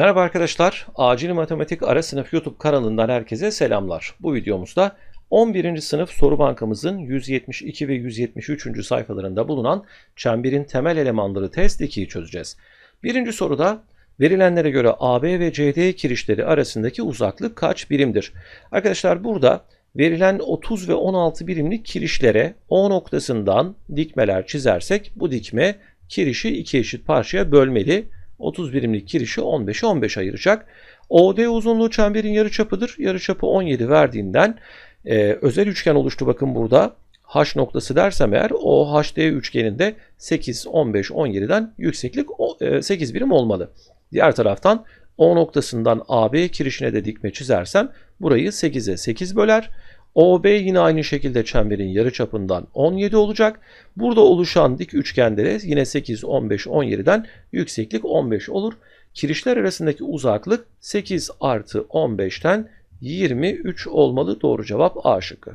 Merhaba arkadaşlar, Acil Matematik Ara Sınıf YouTube kanalından herkese selamlar. Bu videomuzda 11. sınıf soru bankamızın 172 ve 173. sayfalarında bulunan çemberin temel elemanları test 2'yi çözeceğiz. Birinci soruda verilenlere göre AB ve CD kirişleri arasındaki uzaklık kaç birimdir? Arkadaşlar burada verilen 30 ve 16 birimlik kirişlere O noktasından dikmeler çizersek bu dikme kirişi iki eşit parçaya bölmeli. 30 birimlik kirişi 15'e 15 ayıracak. OD uzunluğu çemberin yarıçapıdır. Yarıçapı 17 verdiğinden e, özel üçgen oluştu bakın burada. H noktası dersem eğer o HD üçgeninde 8, 15, 17'den yükseklik 8 birim olmalı. Diğer taraftan O noktasından AB kirişine de dikme çizersem burayı 8'e 8 böler. OB yine aynı şekilde çemberin yarıçapından 17 olacak. Burada oluşan dik üçgende yine 8, 15, 17'den yükseklik 15 olur. Kirişler arasındaki uzaklık 8 artı 15'ten 23 olmalı. Doğru cevap A şıkkı.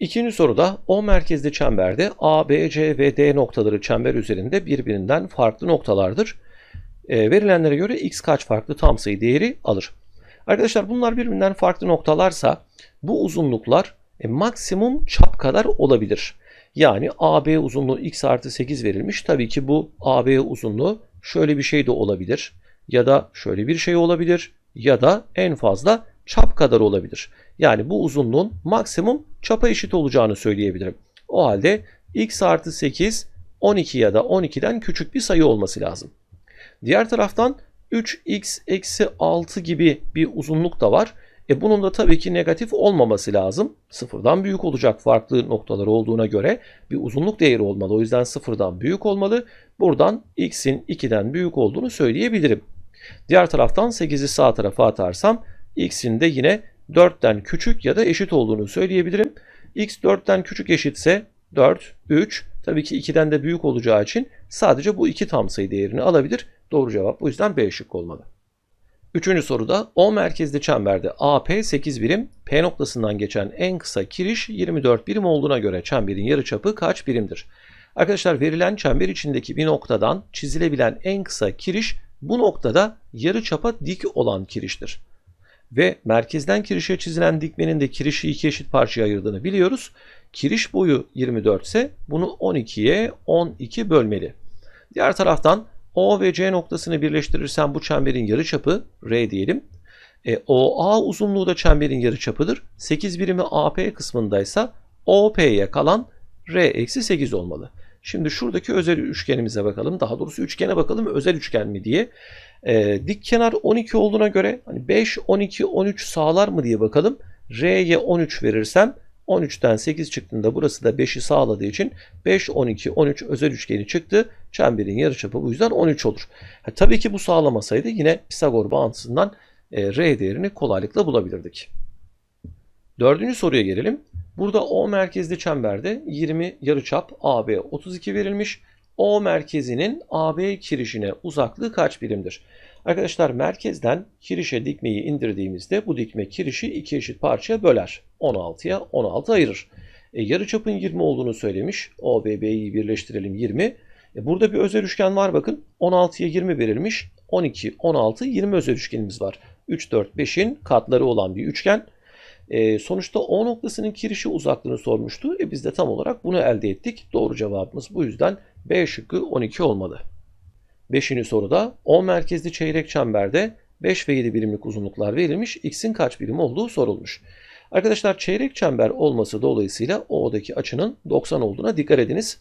İkinci soruda O merkezli çemberde A, B, C ve D noktaları çember üzerinde birbirinden farklı noktalardır. E, verilenlere göre x kaç farklı tam sayı değeri alır. Arkadaşlar bunlar birbirinden farklı noktalarsa bu uzunluklar e, maksimum çap kadar olabilir. Yani AB uzunluğu x artı 8 verilmiş. Tabii ki bu AB uzunluğu şöyle bir şey de olabilir. Ya da şöyle bir şey olabilir. Ya da en fazla çap kadar olabilir. Yani bu uzunluğun maksimum çapa eşit olacağını söyleyebilirim. O halde x artı 8 12 ya da 12'den küçük bir sayı olması lazım. Diğer taraftan 3x eksi 6 gibi bir uzunluk da var. E bunun da tabii ki negatif olmaması lazım. Sıfırdan büyük olacak farklı noktalar olduğuna göre bir uzunluk değeri olmalı. O yüzden sıfırdan büyük olmalı. Buradan x'in 2'den büyük olduğunu söyleyebilirim. Diğer taraftan 8'i sağ tarafa atarsam x'in de yine 4'ten küçük ya da eşit olduğunu söyleyebilirim. x 4'ten küçük eşitse 4, 3 tabii ki 2'den de büyük olacağı için sadece bu iki tam sayı değerini alabilir. Doğru cevap bu yüzden B şık olmalı. Üçüncü soruda O merkezli çemberde AP 8 birim, P noktasından geçen en kısa kiriş 24 birim olduğuna göre çemberin yarıçapı kaç birimdir? Arkadaşlar verilen çember içindeki bir noktadan çizilebilen en kısa kiriş bu noktada yarıçapa dik olan kiriştir. Ve merkezden kirişe çizilen dikmenin de kirişi iki eşit parçaya ayırdığını biliyoruz. Kiriş boyu 24 ise bunu 12'ye 12 bölmeli. Diğer taraftan o ve C noktasını birleştirirsem bu çemberin yarıçapı R diyelim. E, OA uzunluğu da çemberin yarıçapıdır. 8 birimi AP kısmındaysa OP'ye kalan R eksi 8 olmalı. Şimdi şuradaki özel üçgenimize bakalım. Daha doğrusu üçgene bakalım özel üçgen mi diye. E, dik kenar 12 olduğuna göre hani 5, 12, 13 sağlar mı diye bakalım. R'ye 13 verirsem 13'ten 8 çıktığında burası da 5'i sağladığı için 5, 12, 13 özel üçgeni çıktı. Çemberin yarıçapı bu yüzden 13 olur. Ha, tabii ki bu sağlamasaydı yine Pisagor bağıntısından e, R değerini kolaylıkla bulabilirdik. Dördüncü soruya gelelim. Burada O merkezli çemberde 20 yarıçap AB 32 verilmiş. O merkezinin AB kirişine uzaklığı kaç birimdir? Arkadaşlar merkezden kirişe dikmeyi indirdiğimizde bu dikme kirişi iki eşit parçaya böler. 16'ya 16 ayırır. E, yarıçapın 20 olduğunu söylemiş. O ve B'yi birleştirelim 20. E, burada bir özel üçgen var bakın. 16'ya 20 verilmiş. 12, 16, 20 özel üçgenimiz var. 3, 4, 5'in katları olan bir üçgen. E, sonuçta O noktasının kirişi uzaklığını sormuştu. E, biz de tam olarak bunu elde ettik. Doğru cevabımız bu yüzden B şıkkı 12 olmalı. Beşinci soruda O merkezli çeyrek çemberde 5 ve 7 birimlik uzunluklar verilmiş. X'in kaç birim olduğu sorulmuş. Arkadaşlar çeyrek çember olması dolayısıyla O'daki açının 90 olduğuna dikkat ediniz.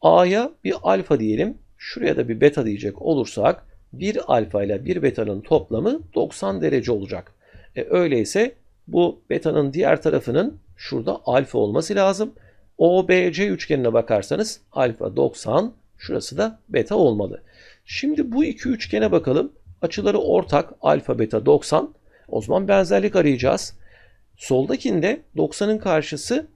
A'ya bir alfa diyelim. Şuraya da bir beta diyecek olursak bir alfa ile bir beta'nın toplamı 90 derece olacak. E, öyleyse bu beta'nın diğer tarafının şurada alfa olması lazım. OBC üçgenine bakarsanız alfa 90, şurası da beta olmalı. Şimdi bu iki üçgene bakalım. Açıları ortak alfa beta 90. O zaman benzerlik arayacağız. Soldakinde 90'ın karşısı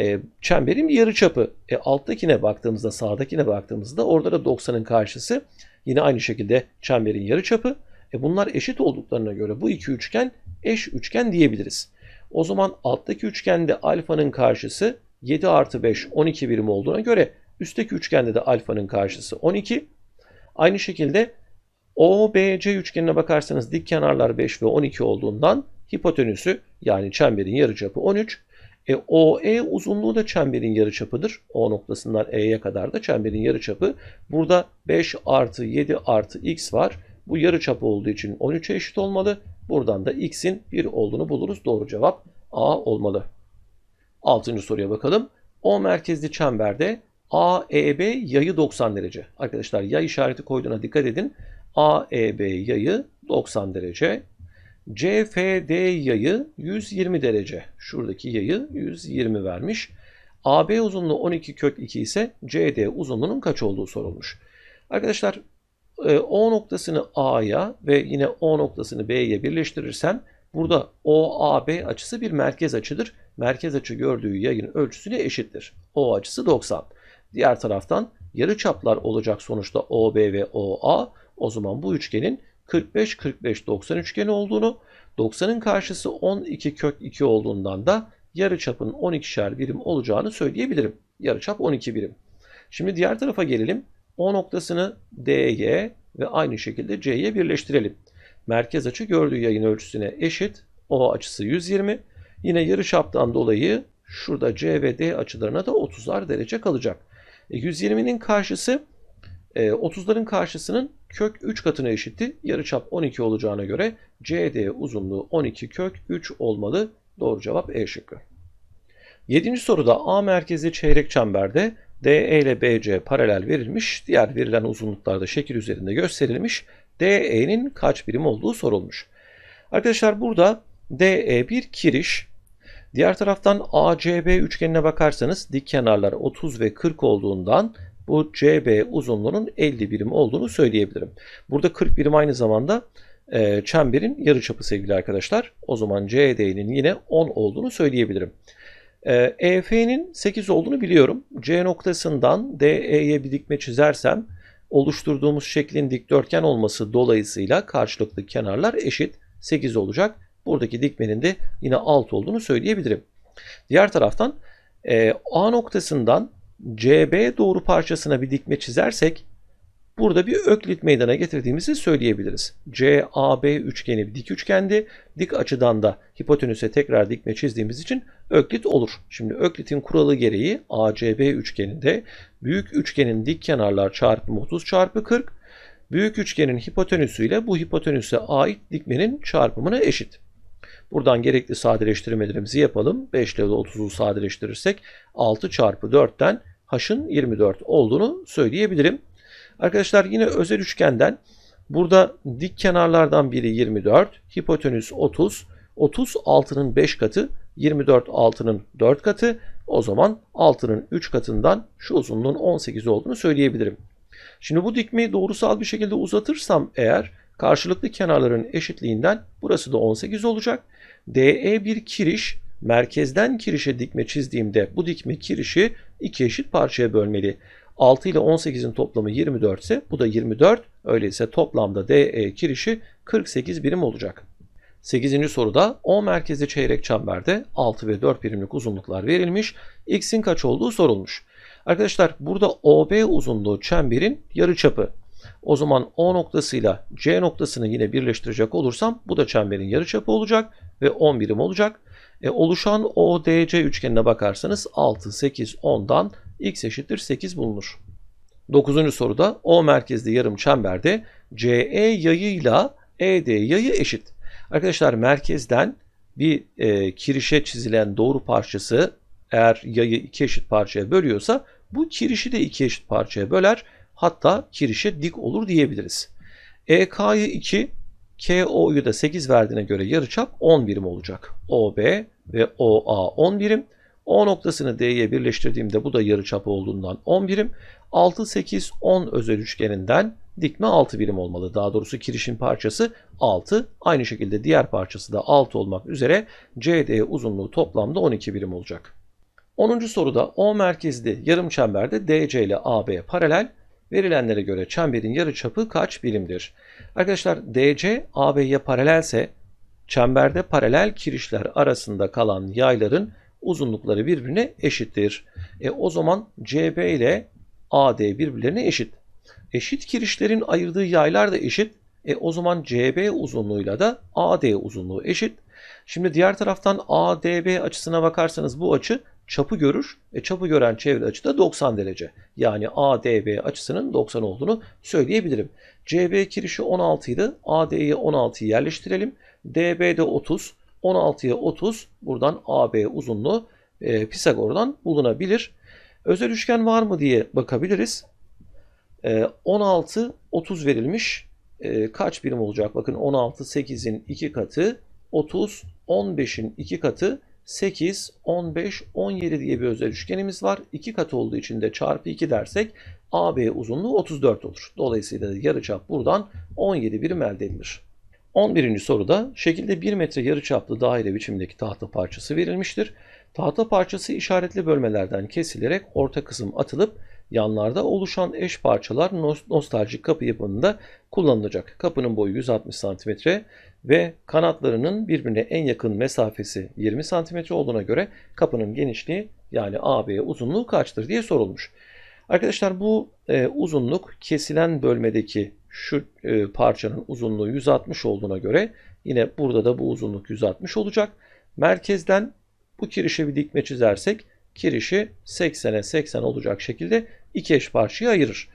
e, çemberin bir yarıçapı. E, alttakine baktığımızda sağdakine baktığımızda orada da 90'ın karşısı yine aynı şekilde çemberin yarıçapı. E, bunlar eşit olduklarına göre bu iki üçgen eş üçgen diyebiliriz. O zaman alttaki üçgende alfanın karşısı 7 artı 5 12 birim olduğuna göre üstteki üçgende de alfanın karşısı 12. Aynı şekilde OBC üçgenine bakarsanız dik kenarlar 5 ve 12 olduğundan hipotenüsü yani çemberin yarıçapı 13. E, OE uzunluğu da çemberin yarıçapıdır. O noktasından E'ye kadar da çemberin yarıçapı. Burada 5 artı 7 artı x var. Bu yarıçapı olduğu için 13'e eşit olmalı. Buradan da x'in 1 olduğunu buluruz. Doğru cevap A olmalı. Altıncı soruya bakalım. O merkezli çemberde AEB yayı 90 derece. Arkadaşlar yay işareti koyduğuna dikkat edin. AEB yayı 90 derece. CFD yayı 120 derece. Şuradaki yayı 120 vermiş. AB uzunluğu 12 kök 2 ise CD uzunluğunun kaç olduğu sorulmuş. Arkadaşlar e, O noktasını A'ya ve yine O noktasını B'ye birleştirirsem burada OAB açısı bir merkez açıdır. Merkez açı gördüğü yayın ölçüsüne eşittir. O açısı 90. Diğer taraftan yarı çaplar olacak sonuçta OB ve OA. O zaman bu üçgenin 45-45-90 üçgeni olduğunu, 90'ın karşısı 12 kök 2 olduğundan da yarıçapın 12'şer birim olacağını söyleyebilirim. Yarıçap 12 birim. Şimdi diğer tarafa gelelim. O noktasını D'ye ve aynı şekilde C'ye birleştirelim. Merkez açı gördüğü yayın ölçüsüne eşit. O açısı 120. Yine yarıçaptan dolayı şurada C ve D açılarına da 30'ar derece kalacak. E, 120'nin karşısı 30'ların e, karşısının kök 3 katına eşitti. Yarıçap 12 olacağına göre CD uzunluğu 12 kök 3 olmalı. Doğru cevap E şıkkı. 7. soruda A merkezi çeyrek çemberde DE ile BC paralel verilmiş. Diğer verilen uzunluklarda şekil üzerinde gösterilmiş. DE'nin kaç birim olduğu sorulmuş. Arkadaşlar burada DE bir kiriş. Diğer taraftan ACB üçgenine bakarsanız dik kenarlar 30 ve 40 olduğundan bu CB uzunluğunun 50 birim olduğunu söyleyebilirim. Burada 40 birim aynı zamanda e, çemberin yarıçapı sevgili arkadaşlar. O zaman CD'nin yine 10 olduğunu söyleyebilirim. E, EF'nin 8 olduğunu biliyorum. C noktasından DE'ye bir dikme çizersem oluşturduğumuz şeklin dikdörtgen olması dolayısıyla karşılıklı kenarlar eşit 8 olacak. Buradaki dikmenin de yine 6 olduğunu söyleyebilirim. Diğer taraftan e, A noktasından CB doğru parçasına bir dikme çizersek burada bir öklit meydana getirdiğimizi söyleyebiliriz. CAB üçgeni bir dik üçgendi. Dik açıdan da hipotenüse tekrar dikme çizdiğimiz için öklit olur. Şimdi öklitin kuralı gereği ACB üçgeninde büyük üçgenin dik kenarlar çarpımı 30 çarpı 40 büyük üçgenin hipotenüsü ile bu hipotenüse ait dikmenin çarpımına eşit. Buradan gerekli sadeleştirmelerimizi yapalım. 5 ile 30'u sadeleştirirsek 6 çarpı 4'ten h'ın 24 olduğunu söyleyebilirim. Arkadaşlar yine özel üçgenden burada dik kenarlardan biri 24, hipotenüs 30, 30 altının 5 katı, 24 altının 4 katı. O zaman altının 3 katından şu uzunluğun 18 olduğunu söyleyebilirim. Şimdi bu dikmeyi doğrusal bir şekilde uzatırsam eğer karşılıklı kenarların eşitliğinden burası da 18 olacak. DE bir kiriş merkezden kirişe dikme çizdiğimde bu dikme kirişi iki eşit parçaya bölmeli. 6 ile 18'in toplamı 24 ise bu da 24. Öyleyse toplamda DE kirişi 48 birim olacak. 8. soruda O merkezli çeyrek çemberde 6 ve 4 birimlik uzunluklar verilmiş. X'in kaç olduğu sorulmuş. Arkadaşlar burada OB uzunluğu çemberin yarıçapı. O zaman O noktasıyla C noktasını yine birleştirecek olursam bu da çemberin yarıçapı olacak ve 10 birim olacak. E, oluşan ODC üçgenine bakarsanız 6, 8, 10'dan x eşittir 8 bulunur. 9. soruda O merkezli yarım çemberde CE yayıyla ED yayı eşit. Arkadaşlar merkezden bir e, kirişe çizilen doğru parçası eğer yayı iki eşit parçaya bölüyorsa bu kirişi de iki eşit parçaya böler. Hatta kirişe dik olur diyebiliriz. EK'yı 2, KO'yu da 8 verdiğine göre yarıçap 10 birim olacak. OB ve OA 10 birim. O noktasını D'ye birleştirdiğimde bu da yarıçap olduğundan 10 birim. 6, 8, 10 özel üçgeninden dikme 6 birim olmalı. Daha doğrusu kirişin parçası 6. Aynı şekilde diğer parçası da 6 olmak üzere CD uzunluğu toplamda 12 birim olacak. 10. soruda O merkezli yarım çemberde DC ile AB paralel Verilenlere göre çemberin yarıçapı kaç birimdir? Arkadaşlar DC AB'ye paralelse çemberde paralel kirişler arasında kalan yayların uzunlukları birbirine eşittir. E, o zaman CB ile AD birbirlerine eşit. Eşit kirişlerin ayırdığı yaylar da eşit. E, o zaman CB uzunluğuyla da AD uzunluğu eşit. Şimdi diğer taraftan ADB açısına bakarsanız bu açı çapı görür. E, çapı gören çevre açı da 90 derece. Yani ADB açısının 90 olduğunu söyleyebilirim. CB kirişi 16 idi. AD'ye 16'yı yerleştirelim. DB'de 30. 16'ya 30. Buradan AB uzunluğu e, Pisagor'dan bulunabilir. Özel üçgen var mı diye bakabiliriz. E, 16, 30 verilmiş. E, kaç birim olacak? Bakın 16, 8'in 2 katı. 30, 15'in 2 katı. 8, 15, 17 diye bir özel üçgenimiz var. 2 katı olduğu için de çarpı 2 dersek AB uzunluğu 34 olur. Dolayısıyla yarıçap buradan 17 birim elde edilir. 11. soruda şekilde 1 metre yarıçaplı daire biçimindeki tahta parçası verilmiştir. Tahta parçası işaretli bölmelerden kesilerek orta kısım atılıp yanlarda oluşan eş parçalar nostaljik kapı yapımında kullanılacak. Kapının boyu 160 cm ve kanatlarının birbirine en yakın mesafesi 20 cm olduğuna göre kapının genişliği yani AB uzunluğu kaçtır diye sorulmuş. Arkadaşlar bu e, uzunluk kesilen bölmedeki şu e, parçanın uzunluğu 160 olduğuna göre yine burada da bu uzunluk 160 olacak. Merkezden bu kirişe bir dikme çizersek kirişi 80'e 80 olacak şekilde iki eş parçaya ayırır.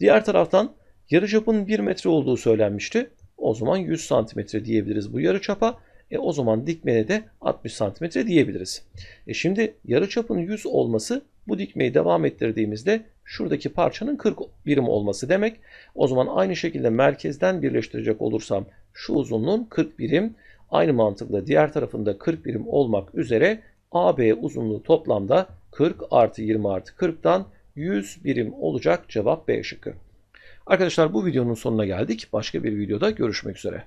Diğer taraftan yarıçapın 1 metre olduğu söylenmişti. O zaman 100 santimetre diyebiliriz bu yarıçapa. E o zaman dikmeye de 60 santimetre diyebiliriz. E şimdi yarıçapın 100 olması bu dikmeyi devam ettirdiğimizde şuradaki parçanın 40 birim olması demek. O zaman aynı şekilde merkezden birleştirecek olursam şu uzunluğun 40 birim. Aynı mantıkla diğer tarafında 40 birim olmak üzere AB uzunluğu toplamda 40 artı 20 artı 40'tan 100 birim olacak cevap B şıkkı. Arkadaşlar bu videonun sonuna geldik. Başka bir videoda görüşmek üzere.